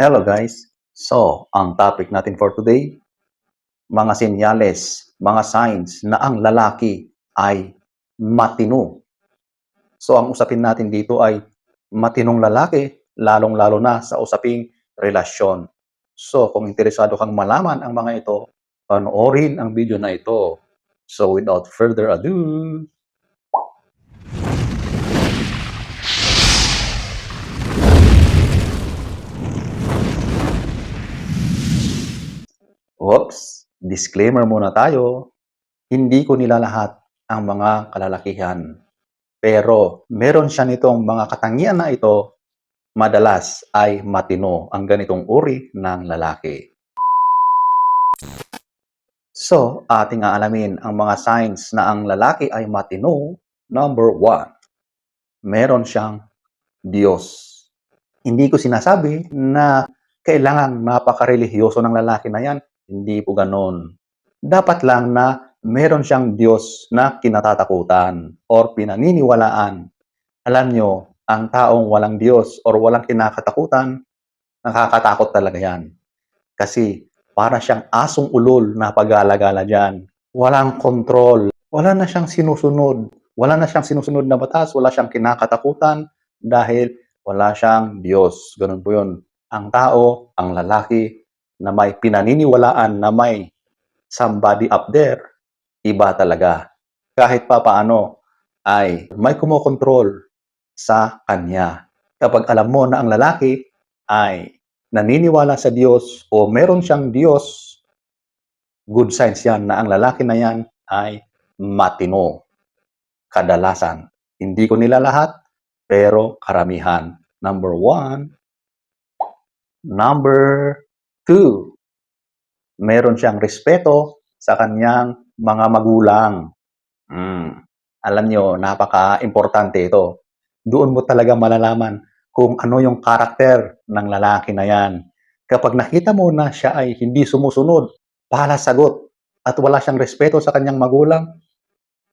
Hello guys! So, ang topic natin for today, mga senyales, mga signs na ang lalaki ay matino. So, ang usapin natin dito ay matinong lalaki, lalong-lalo na sa usaping relasyon. So, kung interesado kang malaman ang mga ito, panoorin ang video na ito. So, without further ado, Oops, disclaimer muna tayo. Hindi ko nilalahat ang mga kalalakihan. Pero meron siya nitong mga katangian na ito, madalas ay matino ang ganitong uri ng lalaki. So, ating aalamin ang mga signs na ang lalaki ay matino. Number one, meron siyang Diyos. Hindi ko sinasabi na kailangan napaka-religyoso ng lalaki na yan. Hindi po ganon. Dapat lang na meron siyang Diyos na kinatatakutan or pinaniniwalaan. Alam nyo, ang taong walang Diyos or walang kinakatakutan, nakakatakot talaga yan. Kasi para siyang asong ulol na pag-alagala dyan. Walang kontrol. Wala na siyang sinusunod. Wala na siyang sinusunod na batas. Wala siyang kinakatakutan dahil wala siyang Diyos. Ganun po yun. Ang tao, ang lalaki, na may pinaniniwalaan na may somebody up there, iba talaga. Kahit pa paano ay may kumokontrol sa kanya. Kapag alam mo na ang lalaki ay naniniwala sa Diyos o meron siyang Diyos, good signs yan na ang lalaki na yan ay matino. Kadalasan. Hindi ko nila lahat, pero karamihan. Number one. Number two. Meron siyang respeto sa kanyang mga magulang. Mm. Alam nyo, napaka-importante ito. Doon mo talaga malalaman kung ano yung karakter ng lalaki na yan. Kapag nakita mo na siya ay hindi sumusunod, pala sagot, at wala siyang respeto sa kanyang magulang,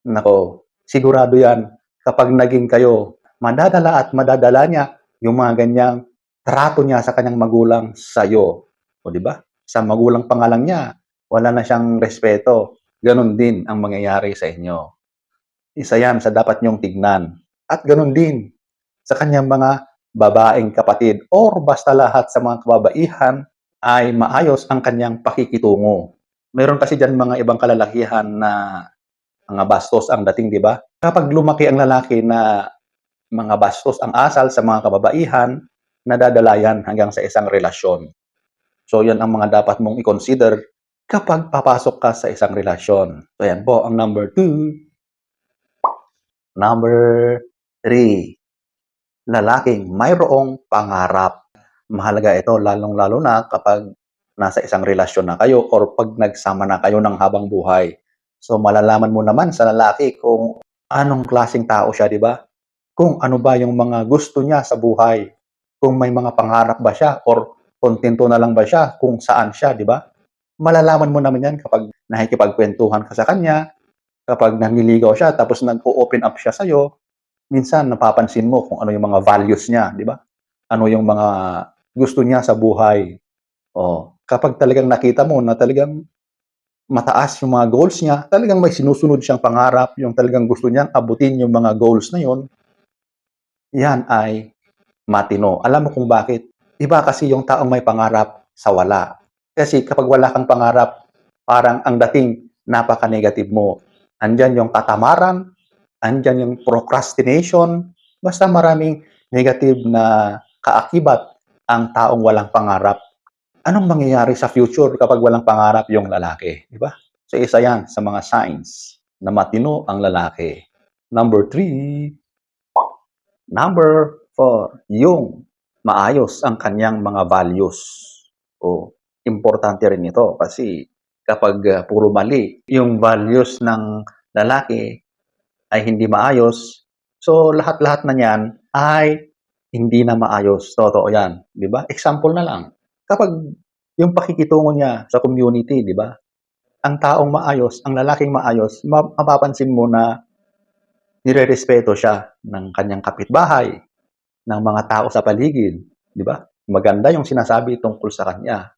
nako, sigurado yan, kapag naging kayo, madadala at madadala niya yung mga ganyang trato niya sa kanyang magulang sa iyo. O di ba? Sa magulang pangalang niya, wala na siyang respeto. Ganon din ang mangyayari sa inyo. Isa yan sa dapat niyong tignan. At ganon din sa kanyang mga babaeng kapatid or basta lahat sa mga kababaihan ay maayos ang kanyang pakikitungo. Meron kasi dyan mga ibang kalalakihan na mga bastos ang dating, di ba? Kapag lumaki ang lalaki na mga bastos ang asal sa mga kababaihan, nadadalayan hanggang sa isang relasyon. So, yan ang mga dapat mong i-consider kapag papasok ka sa isang relasyon. So, yan po ang number two. Number three, lalaking mayroong pangarap. Mahalaga ito lalong-lalo na kapag nasa isang relasyon na kayo or pag nagsama na kayo ng habang buhay. So, malalaman mo naman sa lalaki kung anong klaseng tao siya, di ba? Kung ano ba yung mga gusto niya sa buhay. Kung may mga pangarap ba siya or kontento na lang ba siya kung saan siya, di ba? Malalaman mo naman yan kapag nakikipagkwentuhan ka sa kanya, kapag nanliligaw siya tapos nag-open up siya sa'yo, minsan napapansin mo kung ano yung mga values niya, di ba? Ano yung mga gusto niya sa buhay. O, kapag talagang nakita mo na talagang mataas yung mga goals niya, talagang may sinusunod siyang pangarap, yung talagang gusto niyang abutin yung mga goals na yon, yan ay matino. Alam mo kung bakit? Iba kasi yung taong may pangarap sa wala. Kasi kapag wala kang pangarap, parang ang dating napaka-negative mo. Andyan yung katamaran, andyan yung procrastination, basta maraming negative na kaakibat ang taong walang pangarap. Anong mangyayari sa future kapag walang pangarap yung lalaki? Di ba? So isa yan sa mga signs na matino ang lalaki. Number three, number four, yung maayos ang kanyang mga values. O, importante rin ito kasi kapag uh, puro mali, yung values ng lalaki ay hindi maayos, so lahat-lahat na niyan ay hindi na maayos. Totoo yan. Di ba? Example na lang. Kapag yung pakikitungo niya sa community, di ba? Ang taong maayos, ang lalaking maayos, mapapansin mo na nire-respeto siya ng kanyang kapitbahay, ng mga tao sa paligid, di ba? maganda yung sinasabi tungkol sa kanya.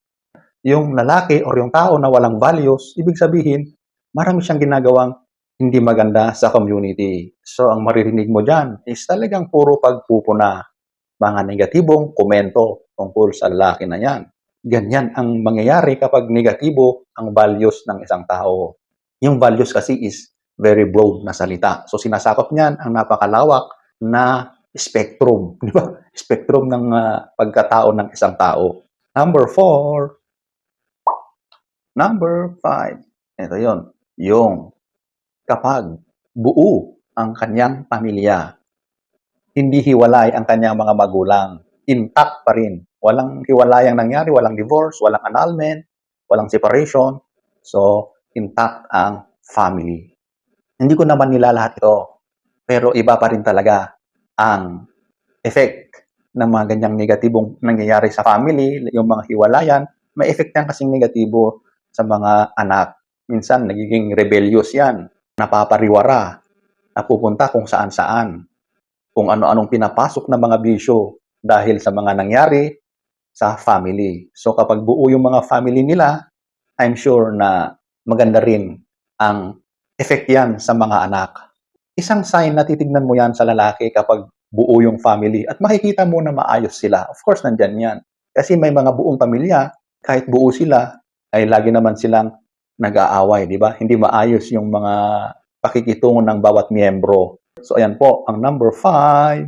Yung lalaki or yung tao na walang values, ibig sabihin, marami siyang ginagawang hindi maganda sa community. So, ang maririnig mo dyan is talagang puro pagpupuna, mga negatibong komento tungkol sa lalaki na yan. Ganyan ang mangyayari kapag negatibo ang values ng isang tao. Yung values kasi is very broad na salita. So, sinasakop niyan ang napakalawak na spectrum, di ba? Spectrum ng ah, pagkatao ng isang tao. Number four. Number five. Ito yon Yung kapag buo ang kanyang pamilya, hindi hiwalay ang kanyang mga magulang, intact pa rin. Walang hiwalayang nangyari, walang divorce, walang annulment, walang separation. So, intact ang family. Hindi ko naman nilalahat ito, pero iba pa rin talaga ang effect ng mga ganyang negatibong nangyayari sa family, yung mga hiwalayan, may effect yan kasing negatibo sa mga anak. Minsan, nagiging rebellious yan, napapariwara, napupunta kung saan-saan, kung ano-anong pinapasok na mga bisyo dahil sa mga nangyari sa family. So kapag buo yung mga family nila, I'm sure na maganda rin ang effect yan sa mga anak. Isang sign na titignan mo yan sa lalaki kapag buo yung family at makikita mo na maayos sila. Of course, nandyan yan. Kasi may mga buong pamilya, kahit buo sila, ay lagi naman silang nag-aaway, di ba? Hindi maayos yung mga pakikitungo ng bawat miyembro. So, ayan po, ang number five.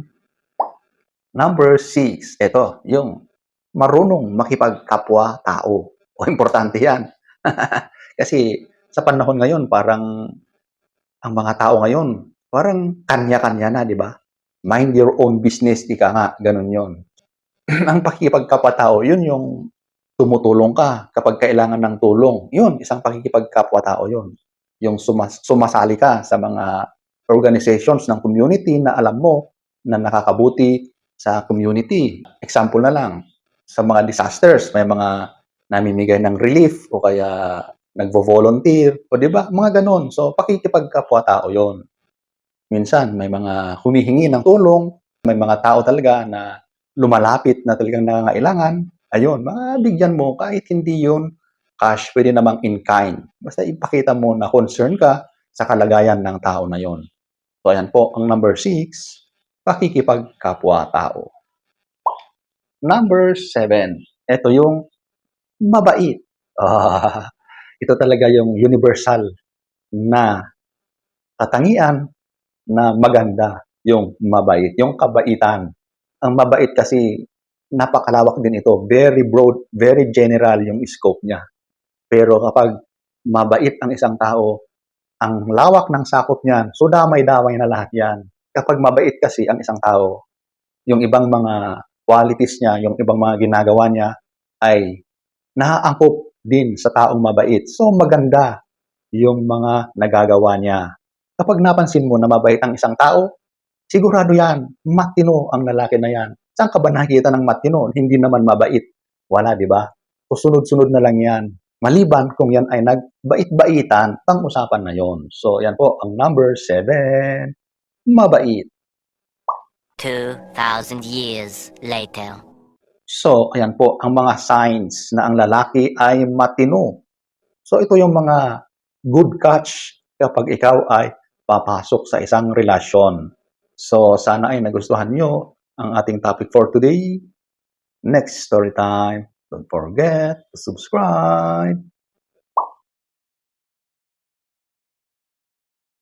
Number six, ito, yung marunong makipagkapwa-tao. O, importante yan. Kasi sa panahon ngayon, parang ang mga tao ngayon, parang kanya-kanya na, di ba? Mind your own business, ika nga, ganun yon. ang pakikipagkapwa-tao, yun yung tumutulong ka kapag kailangan ng tulong. Yun, isang pakikipagkapwa-tao yun. Yung sumas- sumasali ka sa mga organizations ng community na alam mo na nakakabuti sa community. Example na lang, sa mga disasters, may mga namimigay ng relief o kaya nagvo-volunteer, o di ba? Mga ganon. So, pakikipagkapwa-tao yon. Minsan, may mga humihingi ng tulong, may mga tao talaga na lumalapit na talagang nangangailangan. Ayun, mabigyan mo kahit hindi yun cash, pwede namang in kind. Basta ipakita mo na concern ka sa kalagayan ng tao na yon. So, ayan po, ang number six, pakikipagkapwa-tao. Number seven, ito yung mabait. Ah, ito talaga yung universal na katangian na maganda, yung mabait, yung kabaitan. Ang mabait kasi napakalawak din ito, very broad, very general yung scope niya. Pero kapag mabait ang isang tao, ang lawak ng sakop niyan, so damay-damay na lahat yan. Kapag mabait kasi ang isang tao, yung ibang mga qualities niya, yung ibang mga ginagawa niya, ay naaangkop din sa taong mabait. So maganda yung mga nagagawa niya. Kapag napansin mo na mabait ang isang tao, sigurado yan, matino ang lalaki na yan. Saan ka ba nakikita ng matino? Hindi naman mabait. Wala, di ba? So sunod-sunod na lang yan. Maliban kung yan ay nagbait-baitan, pang-usapan na yon. So yan po, ang number seven, mabait. 2,000 years later. So, ayan po, ang mga signs na ang lalaki ay matino. So, ito yung mga good catch kapag ikaw ay papasok sa isang relasyon. So, sana ay nagustuhan nyo ang ating topic for today. Next story time. Don't forget to subscribe.